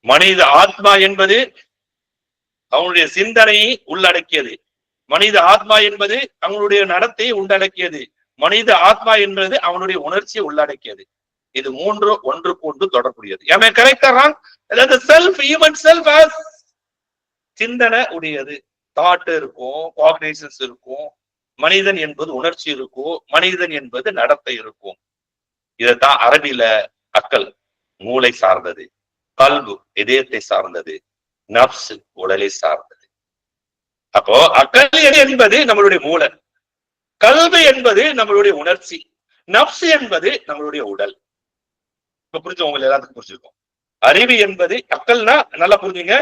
மனித ஆத்மா என்பது அவனுடைய சிந்தனையை உள்ளடக்கியது. மனித ஆத்மா என்பது அவனுடைய நடத்தையை உள்ளடக்கியது. மனித ஆத்மா என்பது அவனுடைய உணர்ச்சியை உள்ளடக்கியது. இது மூன்று ஒன்றுக்கு ஒன்று தொடர்புடையது. ஏமே கரெக்டா அதாவது செல்ஃப் ஹியூமன் செல்ஃப் சிந்தனை உடையது. தாட் இருக்கும் காக்னைசன்ஸ் இருக்கும் மனிதன் என்பது உணர்ச்சி இருக்கும் மனிதன் என்பது நடத்தை இருக்கும். இதைத்தான் அரபில அக்கல் மூளை சார்ந்தது. கல்பு இதயத்தை சார்ந்தது நப்சு உடலை சார்ந்தது. அப்போ அக்கல் என்பது நம்மளுடைய மூளை. கல்வி என்பது நம்மளுடைய உணர்ச்சி. நப்சு என்பது நம்மளுடைய உடல். இப்ப புரிஞ்சு உங்களை எல்லாத்துக்கும் புரிஞ்சிருக்கும் அறிவு என்பது அக்கல்னா நல்லா புரிஞ்சுங்க.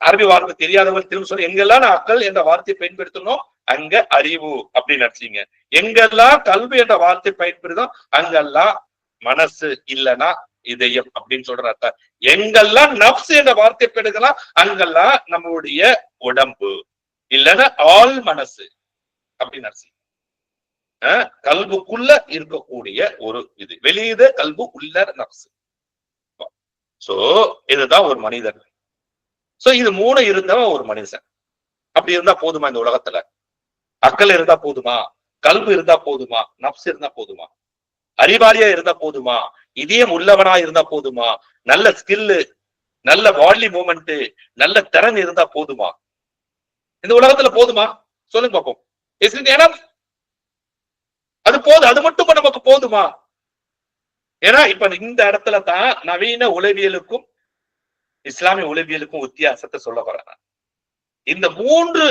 அரபி வார்த்தை தெரியாதவங்க திரும்ப சொல்ல எங்கெல்லாம் நான் அக்கல் என்ற வார்த்தையை பயன்படுத்தணும் அங்க அறிவு அப்படின்னு நினைச்சீங்க. எங்கெல்லாம் கல்வி என்ற வார்த்தை பயன்படுதோ அங்கெல்லாம் மனசு இல்லைன்னா இதயம் அப்படின்னு சொல்ற அர்த்தம். எங்கெல்லாம் நப்ஸ் என்ற வார்த்தை பெடுக்கலாம் அங்கெல்லாம் நம்மளுடைய உடம்பு இல்லைன்னா ஆள் மனசு அப்படின்னு கல்புக்குள்ள இருக்கக்கூடிய ஒரு இது. வெளியிட கல்பு உள்ள நப்சு சோ இதுதான் ஒரு மனிதன். சோ இது மூணு இருந்தவன் ஒரு மனுஷன் அப்படி இருந்தா போதுமா இந்த உலகத்துல? அக்கல் இருந்தா போதுமா? கல்பு இருந்தா போதுமா? நப்ஸ் இருந்தா போதுமா? அறிவாளியா இருந்தா போதுமா? இதயம் உள்ளவனா இருந்தா போதுமா? நல்ல ஸ்கில்லு நல்ல பாடி மூமெண்ட் நல்ல திறன் இருந்தா போதுமா? இந்த உலகத்துல போதுமா? சொல்லுங்க பார்ப்போம் ஏன்னா அது போதும். அது மட்டும் நமக்கு போதுமா? ஏன்னா இப்ப இந்த இடத்துல தான் நவீன உளவியலுக்கும் இஸ்லாமிய உளவியலுக்கும் வித்தியாசத்தை சொல்ல போறேன் இந்த மூன்று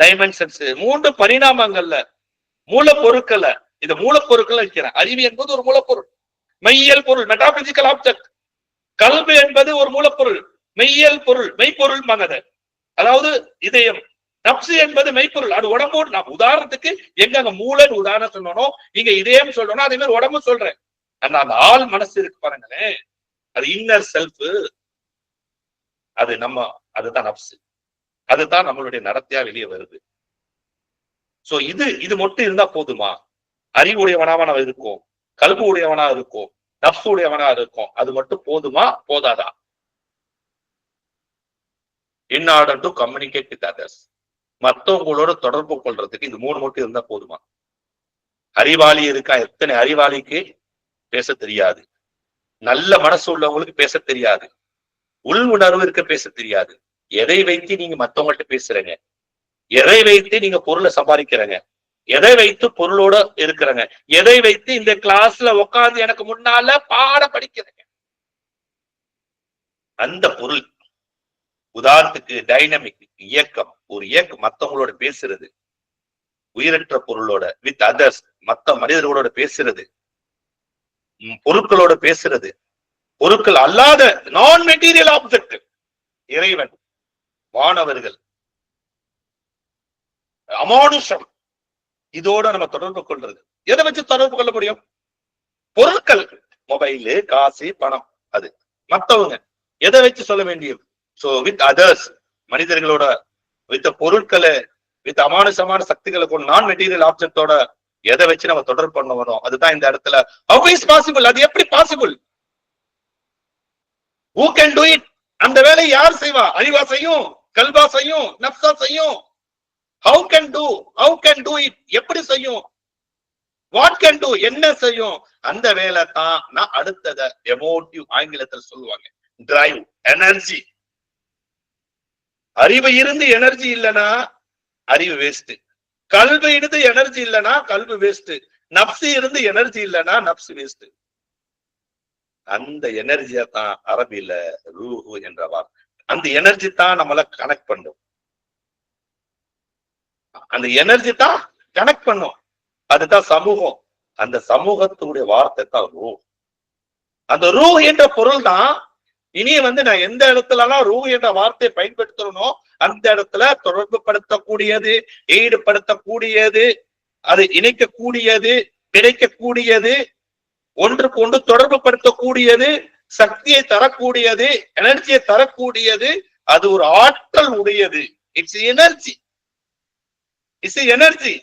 டைமென்ஷன்ஸ் மூன்று பரிணாமங்கள்ல மூலப்பொருட்களை இந்த மூலப்பொருட்கள் வைக்கிறேன். அறிவு என்பது ஒரு மூலப்பொருள். மெய்யல் பொருள் மெட்டாபிசிக்கல் ஆப்ஜெக்ட் கல்வி என்பது ஒரு மூலப்பொருள் மெய்யல் பொருள் மெய்ப்பொருள் மகத அதாவது இதயம். நப்சு என்பது மெய்ப்பொருள் அது உடம்போடு நான் உதாரணத்துக்கு எங்க அங்க மூலன் உதாரணம் சொல்லணும் இங்க இதயம் சொல்லணும் அதே மாதிரி உடம்பு சொல்றேன். ஆனா அந்த ஆள் மனசு இருக்கு பாருங்களேன். அது இன்னர் செல்ஃப் அது நம்ம அதுதான் நப்சு. அதுதான் நம்மளுடைய நடத்தையா வெளியே வருது. சோ இது இது மட்டும் இருந்தா போதுமா? அறிவுடையவனாவா நம்ம இருக்கோம்? கல்பு உடையவனா இருக்கும் நப்சு உடையவனா இருக்கும் அது மட்டும் போதுமா? போதாதா? In order to communicate with others மத்தவங்களோட தொடர்பு கொள்றதுக்கு இது மூணு மட்டும் இருந்தா போதுமா? அறிவாளி இருக்கா? எத்தனை அறிவாளிக்கு? பேச தெரியாது. நல்ல மனசு உள்ளவங்களுக்கு பேச தெரியாது. உள் உணர்வு இருக்க பேச தெரியாது. எதை வைத்து நீங்க மத்தவங்கள்ட்ட பேசுறீங்க? எதை வைத்து நீங்க பொருளை சம்பாதிக்கிறீங்க? எதை வைத்து பொருளோட இருக்கிறங்க. எதை வைத்து இந்த கிளாஸ்ல உட்கார்ந்து எனக்கு முன்னால பாட படிக்கிறீங்க. அந்த பொருள் உதாரணத்துக்கு டைனமிக் இயக்கம். ஒரு இயக்கம் மத்தவங்களோட பேசுறது. உயிரற்ற பொருளோட வித் அதர்ஸ் மத்த மனிதர்களோட பேசுறது. பொருட்களோட பேசுறது. பொருட்கள் அல்லாத நான் மெட்டீரியல் ஆப்ஜெக்ட் இறைவன் வானவர்கள் அமானுஷம். இதோட நம்ம தொடர்பு கொள்றது. எதை வச்சு தொடர்பு கொள்ள முடியும்? பொருட்கள். மொபைலு காசு பணம் அது. மத்தவங்க. எதை வச்சு சொல்ல வேண்டியும் சோ வித் அதர்ஸ் மனிதர்களோட வித் பொருட்களை வித் அமானுஷமான சக்திகளை கொண்டு நான் மெட்டீரியல் ஆப்ஜெக்டோட எதை வச்சு நம்ம தொடர்பு பண்ண வரோம் அதுதான் இந்த இடத்துல. ஹவு இஸ் பாசிபிள் அது எப்படி possible who can do it அந்த வேலையை யார் செய்வா? அறிவா செய்யும் கல்வா செய்யும் நப்சா செய்யும் how can do how can do it எப்படி செய்யும்? வாட் கேன் டூ என்ன செய்யும்? அந்த வேலை தான் நான் அடுத்தத எமோட்டிவ் ஆங்கிலத்தில் சொல்லுவாங்க. டிரைவ் எனர்ஜி அறிவு இருந்து எனர்ஜி இல்லைன்னா அறிவு வேஸ்ட் கல்வி இருந்து எனர்ஜி இல்லைன்னா கல்வி வேஸ்ட் நப்சு இருந்து எனர்ஜி இல்லைன்னா நப்சு வேஸ்ட் அந்த எனர்ஜியை தான் அரபியில ரூஹு என்ற வார்த்தை. அந்த எனர்ஜி தான் நம்மள கனெக்ட் பண்ணும் அந்த எனர்ஜி தான் கனெக்ட் பண்ணும். அதுதான் சமூகம். அந்த சமூகத்துடைய வார்த்தை தான் ரூ. அந்த ரூ என்ற பொருள் தான் இனி வந்து நான் எந்த இடத்துலலாம் ரூ என்ற வார்த்தையை பயன்படுத்துறனோ அந்த இடத்துல தொடர்பு படுத்தக்கூடியது ஈடுபடுத்தக்கூடியது அது இணைக்கக்கூடியது கிடைக்கக்கூடியது ஒன்றுக்கு ஒன்று தொடர்பு படுத்தக்கூடியது சக்தியை தரக்கூடியது எனர்ஜியை தரக்கூடியது அது ஒரு ஆற்றல் உடையது. இட்ஸ் எனர்ஜி இஸ் எனர்ஜி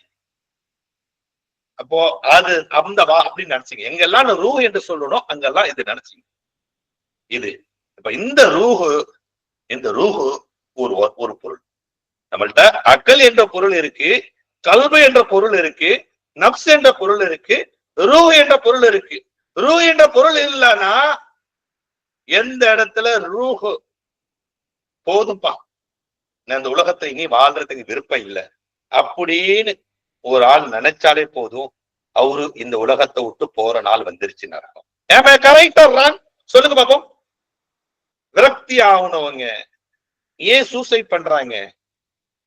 அப்போ அது அந்த வா அப்படின்னு நினைச்சீங்க. எங்கெல்லாம் ரூ என்று சொல்லணும் அங்கெல்லாம் இது நினைச்சீங்க. இது. இப்ப இந்த ரூஹு இந்த ரூஹு ஒரு ஒரு பொருள். நம்மள்ட்ட அக்கல் என்ற பொருள் இருக்கு கல்வி என்ற பொருள் இருக்கு நப்ஸ் என்ற பொருள் இருக்கு ரூ என்ற பொருள் இருக்கு. ரூ என்ற பொருள் இல்லைன்னா எந்த இடத்துல ரூஹு போதும்பா? நான் இந்த உலகத்தை இனி வாழ்றதுக்கு விருப்பம் இல்லை. அப்படின்னு ஒரு ஆள் நினைச்சாலே போதும். அவரு இந்த உலகத்தை விட்டு போற நாள் வந்துருச்சு நரகம் கரெக்டா சொல்லுங்க பாப்போம். விரக்தி ஆகணவங்க ஏன் சூசைட் பண்றாங்க?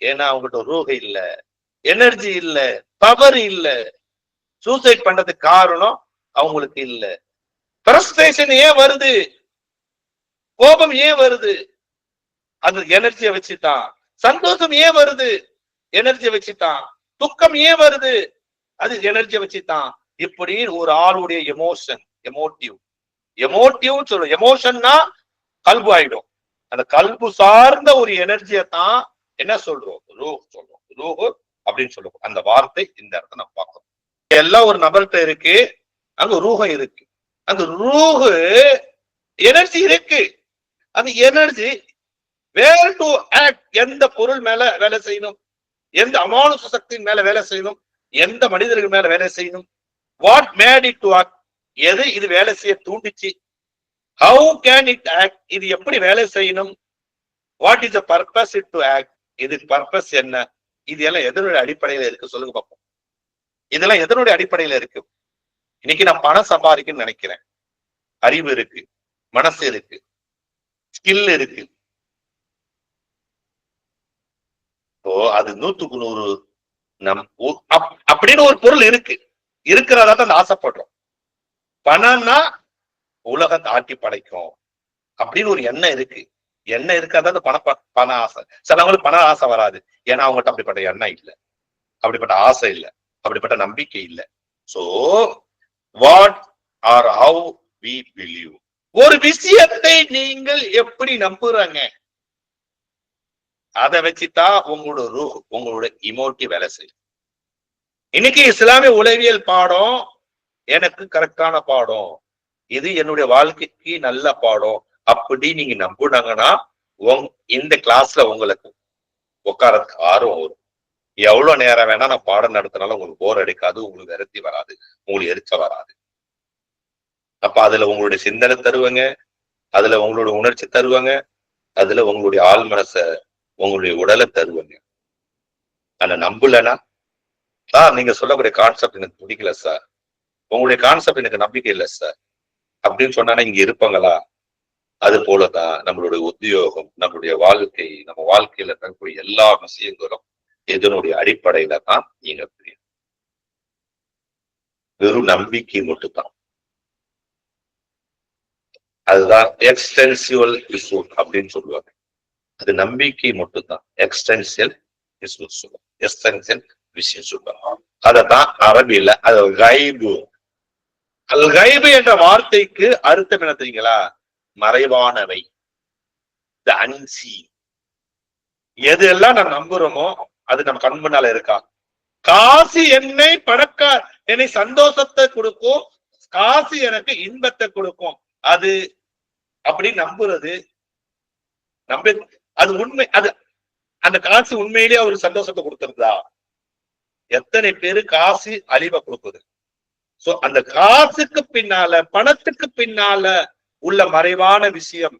ஏன்னா அவங்ககிட்ட ரூக இல்ல எனர்ஜி இல்ல பவர் இல்ல. சூசைட் பண்றதுக்கு காரணம் அவங்களுக்கு இல்ல. பிரஸ்டேஷன் ஏன் வருது? கோபம் ஏன் வருது? அது எனர்ஜியை வச்சுதான். சந்தோஷம் ஏன் வருது? எனர்ஜியை வச்சுதான் துக்கம் ஏன் வருது? அது எனர்ஜியை வச்சுதான் இப்படி ஒரு ஆளுடைய எமோஷன் எமோட்டிவ் எமோட்டிவ் சொல்றோம் எமோஷன்னா கல்பு ஆயிடும். அந்த கல்பு சார்ந்த ஒரு எனர்ஜியை தான் என்ன சொல்றோம்? ரூ சொல்றோம். ரூஹு அப்படின்னு சொல்லுவோம். அந்த வார்த்தை இந்த இடத்த நம்ம பார்க்கணும். எல்லாம் ஒரு நபர்கிட்ட இருக்கு. அங்க ரூகம் இருக்கு. அந்த ரூஹு எனர்ஜி இருக்கு. அந்த எனர்ஜி வேர் டு ஆக்ட் எந்த பொருள் மேல வேலை செய்யணும்? எந்த அமானுஷ சக்தியின் மேல வேலை செய்யணும்? எந்த மனிதர்கள் மேல வேலை செய்யணும்? What made it to act எது இது வேலை செய்ய தூண்டிச்சு? ஹவு கேன் இட் ஆக்ட் இது எப்படி வேலை செய்யணும்? What is the purpose it to act இது பர்பஸ் என்ன? இது எல்லாம் எதனுடைய அடிப்படையில இருக்கு? சொல்லுங்க பார்ப்போம் இதெல்லாம் எதனுடைய அடிப்படையில இருக்கு? இன்னைக்கு நான் பணம் சம்பாதிக்கணும்னு நினைக்கிறேன். அறிவு இருக்கு. மனசு இருக்கு. ஸ்கில் இருக்கு. ஓ அது நூத்துக்கு நூறு நம் அப்படின்னு ஒரு பொருள் இருக்கு. இருக்கிறதா தான் ஆசைப்படுறோம். பணம்னா உலகத்தை ஆட்டி படைக்கும் அப்படின்னு ஒரு எண்ணம் இருக்கு. எண்ணம் இருக்காது பண பண ஆசை? சிலவங்களுக்கு பண ஆசை வராது. ஏன்னா அவங்ககிட்ட அப்படிப்பட்ட எண்ணம் இல்லை. அப்படிப்பட்ட ஆசை இல்லை. அப்படிப்பட்ட நம்பிக்கை இல்லை. So what are how we believe ஒரு விஷயத்தை நீங்கள் எப்படி நம்புறாங்க? அதை வச்சுதான் உங்களோட ரூ உங்களோட இமோட்டி வேலை செய்யும். இன்னைக்கு இஸ்லாமிய உளவியல் பாடம் எனக்கு கரெக்டான பாடம். இது என்னுடைய வாழ்க்கைக்கு நல்ல பாடம். அப்படி நீங்க நம்புனாங்கன்னா உங் இந்த கிளாஸ்ல உங்களுக்கு உட்காரத்துக்கு ஆர்வம் வரும். எவ்வளவு நேரம் வேணா நான் பாடம் நடத்தினாலும் உங்களுக்கு போர் அடிக்காது உங்களுக்கு விரத்தி வராது உங்களுக்கு எரிச்ச வராது. அப்ப அதுல உங்களுடைய சிந்தனை தருவாங்க அதுல உங்களோட உணர்ச்சி தருவாங்க அதுல உங்களுடைய ஆள் மனச உங்களுடைய உடலை தருவாங்க. ஆனா நம்பலன்னா சார் நீங்க சொல்லக்கூடிய கான்செப்ட் எனக்கு பிடிக்கல சார். உங்களுடைய கான்செப்ட் எனக்கு நம்பிக்கை இல்லை சார். அப்படின்னு சொன்னா இங்க இருப்பாங்களா? அது போலதான் நம்மளுடைய உத்தியோகம் நம்மளுடைய வாழ்க்கை நம்ம வாழ்க்கையில இருக்கக்கூடிய எல்லா விஷயங்களும் இதனுடைய அடிப்படையில தான் நீங்க புரியும் வெறும் நம்பிக்கை மட்டும்தான். அதுதான் எக்ஸ்டென்சிவல் இஸ்யூ அப்படின்னு சொல்லுவாங்க. அது நம்பிக்கை மட்டும்தான். எக்ஸ்டென்சியல் இஸ்யூ சொல்லுவாங்க எக்ஸ்டென்சியல் விஷயம் சொல்லுவாங்க அததான் அரபியில அது கைபு. அல் கைபு என்ற வார்த்தைக்கு அர்த்தம் என்ன தெரியுங்களா? மறைவானவை. த அன்சி எது எல்லாம் நம்ம நம்புறோமோ அது நம்ம கண் முன்னால இருக்கா? காசு என்னை படக்க என்னை சந்தோஷத்தை கொடுக்கும். காசு எனக்கு இன்பத்தை கொடுக்கும். அது அப்படி நம்புறது. நம்ப அது உண்மை அது அந்த காசு உண்மையிலேயே அவருக்கு சந்தோஷத்தை கொடுத்துருந்தா எத்தனை பேரு காசு அழிவை கொடுக்குது. சோ அந்த காசுக்கு பின்னால பணத்துக்கு பின்னால உள்ள மறைவான விஷயம்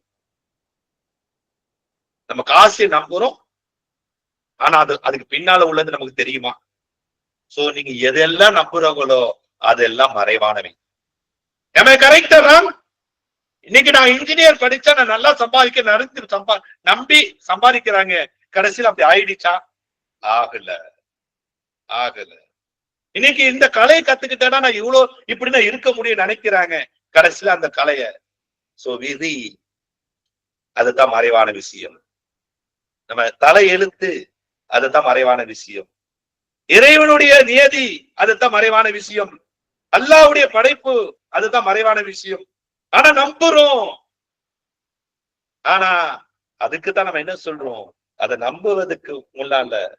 நம்ம காசு நம்புறோம் ஆனா அது அதுக்கு பின்னால உள்ளது நமக்கு தெரியுமா? சோ நீங்க எதெல்லாம் நம்புறவங்களோ அதெல்லாம் மறைவானவை. கரெக்டா இன்னைக்கு நான் இன்ஜினியர் படிச்சா நான் நல்லா சம்பாதிக்க நடந்து சம்பா நம்பி சம்பாதிக்கிறாங்க. கடைசியில் அப்படி ஆயிடுச்சா? ஆகல. ஆகல. இன்னைக்கு இந்த கலையை கத்துக்கிட்டேன்னா நான் இவ்வளவு இப்படி நான் இருக்க முடியும் நினைக்கிறாங்க. கடைசியில அந்த கலைய. சோ விதி அதுதான் மறைவான விஷயம். நம்ம தலை எழுத்து அதுதான் மறைவான விஷயம். இறைவனுடைய நியதி அதுதான் மறைவான விஷயம். அல்லாவுடைய படைப்பு அதுதான் மறைவான விஷயம். ஆனா நம்புறோம். ஆனா அதுக்கு தான் நம்ம என்ன சொல்றோம்? அதை நம்புவதற்கு முன்னால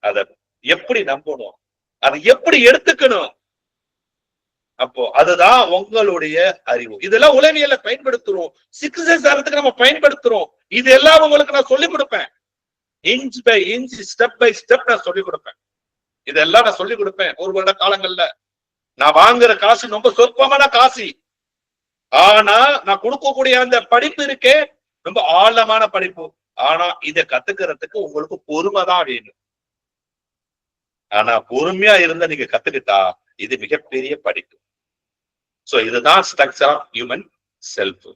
அத எப்படி நம்பணும்? அதை எப்படி எடுத்துக்கணும்? அப்போ அதுதான் உங்களுடைய அறிவு. இதெல்லாம் உளவியல பயன்படுத்துறோம். சிக்ஸ் சாரத்துக்கு நம்ம பயன்படுத்துறோம். இது எல்லாம் உங்களுக்கு நான் சொல்லிக் கொடுப்பேன். Inch by inch step by step நான் சொல்லிக் கொடுப்பேன். இதெல்லாம் நான் சொல்லிக் கொடுப்பேன். ஒரு வருட காலங்கள்ல. நான் வாங்குற காசு ரொம்ப சொற்பமான காசு. ஆனா நான் கொடுக்கக்கூடிய அந்த படிப்பு இருக்கே ரொம்ப ஆழமான படிப்பு. ஆனா இத கத்துக்கிறதுக்கு உங்களுக்கு பொறுமை தான் வேணும். ஆனா பொறுமையா இருந்தா நீங்க கத்துக்கிட்டா இது மிகப்பெரிய படிப்பு. சோ இதுதான் ஸ்ட்ரக்சர் ஆஃப் ஹியூமன் செல்ஃப்